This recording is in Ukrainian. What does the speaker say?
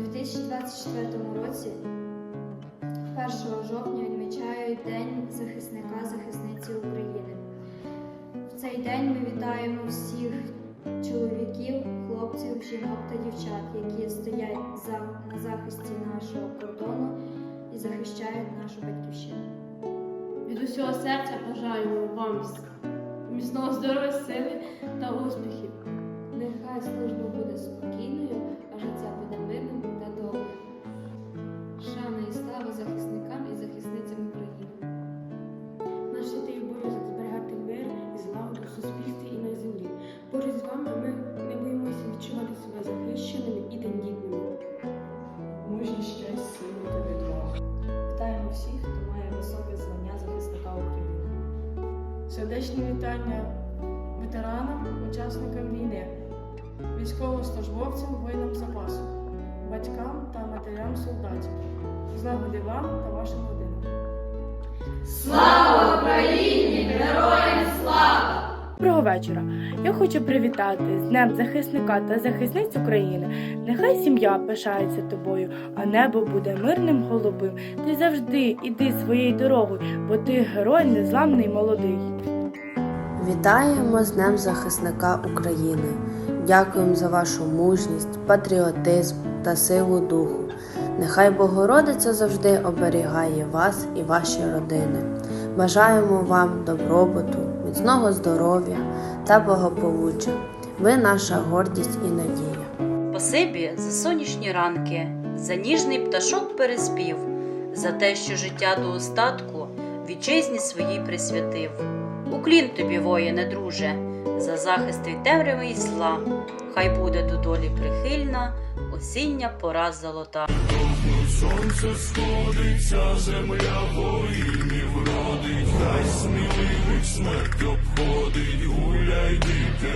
2024 році, 1 жовтня, відмічають День захисника захисниці України. В цей день ми вітаємо всіх чоловіків, хлопців, жінок та дівчат, які стоять за, на захисті нашого кордону і захищають нашу батьківщину. Від усього серця бажаю вам міцного здоров'я, сили та успіхів. Нехай служба буде спокійною, всіх, хто має високе звання захисника України. Сердечні вітання ветеранам, учасникам війни, військовослужбовцям, воїнам запасу, батькам та матерям солдатів. Злагоди вам та вашим родинам. Доброго вечора. Я хочу привітати з Днем захисника та захисниць України. Нехай сім'я пишається тобою, а небо буде мирним голубим. Ти завжди іди своєю дорогою, бо ти герой незламний молодий. Вітаємо з Днем захисника України. Дякуємо за вашу мужність, патріотизм та силу духу. Нехай Богородиця завжди оберігає вас і ваші родини. Бажаємо вам добробуту, міцного здоров'я та благополуччя. Ви наша гордість і надія. Спасибі за сонячні ранки, за ніжний пташок переспів, за те, що життя до остатку вітчизні своїй присвятив. Уклін тобі, воїне, друже, за захист від темряви і зла. Хай буде до долі прихильна осіння пора золота. Сонце сходиться, земля воїнів родить, хай сміливих смерть обходить, гуляй, дите,